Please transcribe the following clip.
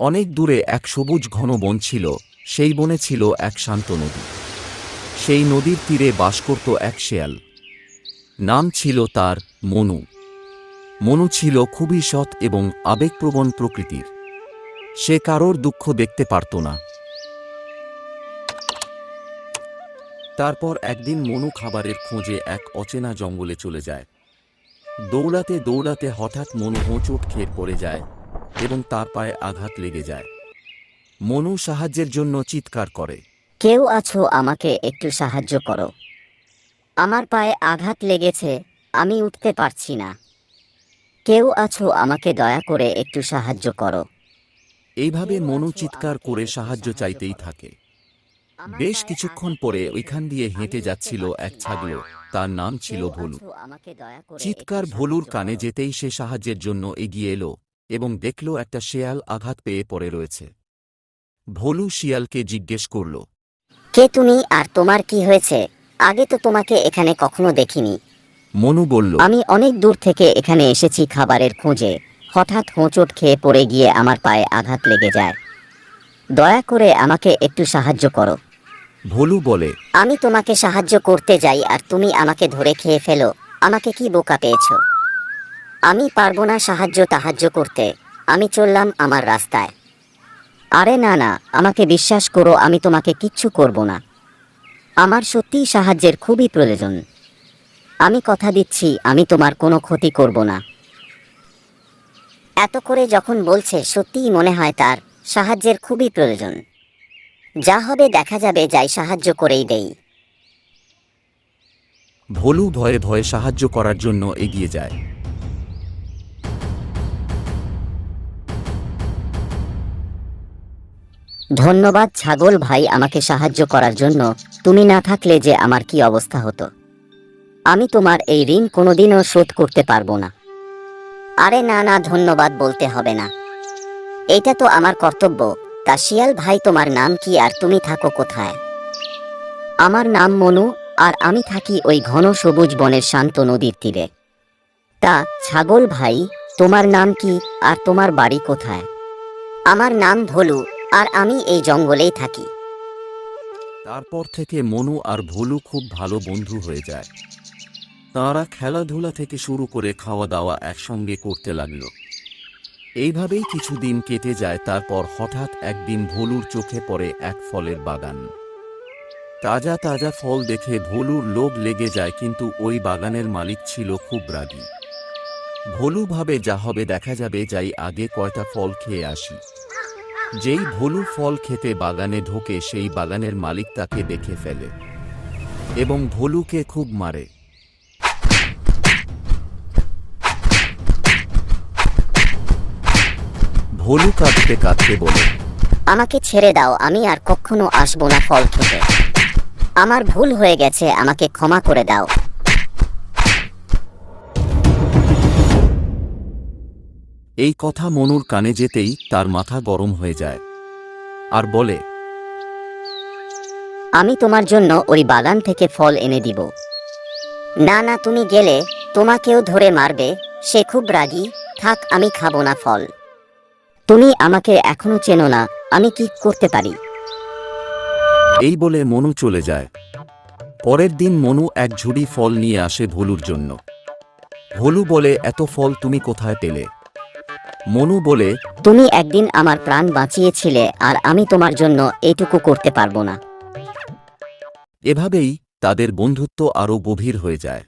অনেক দূরে এক সবুজ ঘন বন ছিল, সেই বনে ছিল এক শান্ত নদী। সেই নদীর তীরে বাস করত এক শেয়াল। নাম ছিল তার মনু। মনু ছিল খুবই সৎ এবং আবেগপ্রবণ প্রকৃতির। সে কারোর দুঃখ দেখতে পারত না। তারপর একদিন মনু খাবারের খোঁজে এক অচেনা জঙ্গলে চলে যায়। দৌড়াতে দৌড়াতে হঠাৎ মনু হোঁচট খেয়ে পড়ে যায়। এবং তার পায়ে আঘাত লেগে যায়। মনু সাহায্যের জন্য চিৎকার করে। কেউ আছো আমাকে একটু সাহায্য করো। আমার পায়ে আঘাত লেগেছে আমি উঠতে পারছি না। কেউ আছো আমাকে দয়া করে একটু সাহায্য করো। এইভাবে মনু চিৎকার করে সাহায্য চাইতেই থাকে। বেশ কিছুক্ষণ পরে ওইখান দিয়ে হেঁটে যাচ্ছিল এক ছাগল তার নাম ছিল ভোলু। চিৎকার ভোলুর কানে যেতেই সে সাহায্যের জন্য এগিয়ে এলো। এবং দেখল একটা শেয়াল আঘাত পেয়ে পড়ে রয়েছে। ভোলু শিয়ালকে জিজ্ঞেস করল কে তুমি আর তোমার কি হয়েছে? আগে তো তোমাকে এখানে কখনো দেখিনি। মনু বলল আমি অনেক দূর থেকে এখানে এসেছি খাবারের খোঁজে। হঠাৎ হোঁচট খেয়ে পড়ে গিয়ে আমার পায়ে আঘাত লেগে যায়। দয়া করে আমাকে একটু সাহায্য করো। ভোলু বলে আমি তোমাকে সাহায্য করতে যাই আর তুমি আমাকে ধরে খেয়ে ফেলো। আমাকে কি বোকা পেয়েছ? আমি পারব না সাহায্য তাহায্য করতে। আমি চললাম আমার রাস্তায়। আরে না না, আমাকে বিশ্বাস করো, আমি তোমাকে কিচ্ছু করব না। আমার সত্যিই সাহায্যের খুবই প্রয়োজন। আমি কথা দিচ্ছি, আমি তোমার কোনো ক্ষতি করব না। এত করে যখন বলছে, সত্যিই মনে হয় তার সাহায্যের খুবই প্রয়োজন। যা হবে দেখা যাবে, যাই সাহায্য করেই দেই। ভোলু ভয়ে ভয়ে সাহায্য করার জন্য এগিয়ে যায়। ধন্যবাদ ছাগল ভাই আমাকে সাহায্য করার জন্য। তুমি না থাকলে যে আমার কি অবস্থা হতো। আমি তোমার এই ঋণ কোনোদিনও শোধ করতে পারব না। আরে না না, ধন্যবাদ বলতে হবে না। এটা তো আমার কর্তব্য। তা শিয়াল ভাই, তোমার নাম কি আর তুমি থাকো কোথায়? আমার নাম মনু, আর আমি থাকি ওই ঘন সবুজ বনের শান্ত নদীর তীরে। তা ছাগল ভাই, তোমার নাম কি আর তোমার বাড়ি কোথায়? আমার নাম ভোলু আর আমি এই জঙ্গলেই থাকি। তারপর থেকে মনু আর ভোলু খুব ভালো বন্ধু হয়ে যায়। তাঁরা খেলাধুলা থেকে শুরু করে খাওয়া দাওয়া একসঙ্গে করতে লাগল। এইভাবেই কিছুদিন কেটে যায়, তারপর হঠাৎ একদিন ভোলুর চোখে পড়ে এক ফলের বাগান। তাজা তাজা ফল দেখে ভোলুর লোভ লেগে যায়, কিন্তু ওই বাগানের মালিক ছিল খুব রাগী। ভোলু ভাবে, যা হবে দেখা যাবে, যাই আগে কয়টা ফল খেয়ে আসি। যেই ভোলু ফল খেতে বাগানে ঢোকে, সেই বাগানের মালিক তাকে দেখে ফেলে এবং ভোলুকে খুব মারে। ভোলু কাঁদতে কাঁদতে বলে, আমাকে ছেড়ে দাও, আমি আর কখনো আসব না ফল খেতে। আমার ভুল হয়ে গেছে, আমাকে ক্ষমা করে দাও। এই কথা মনুর কানে যেতেই তার মাথা গরম হয়ে যায়। আর বলে আমি তোমার জন্য ওই বাগান থেকে ফল এনে দিব। না না তুমি গেলে তোমাকেও ধরে মারবে সে খুব রাগী থাক আমি খাব না ফল। তুমি আমাকে এখনও চেনো না আমি কি করতে পারি? এই বলে মনু চলে যায়। পরের দিন মনু এক ঝুড়ি ফল নিয়ে আসে ভোলুর জন্য। ভোলু বলে এত ফল তুমি কোথায় পেলে? মনু বলে তুমি একদিন আমার প্রাণ বাঁচিয়েছিলে আর আমি তোমার জন্য এটুকু করতে পারব না। এভাবেই তাদের বন্ধুত্ব আরও গভীর হয়ে যায়।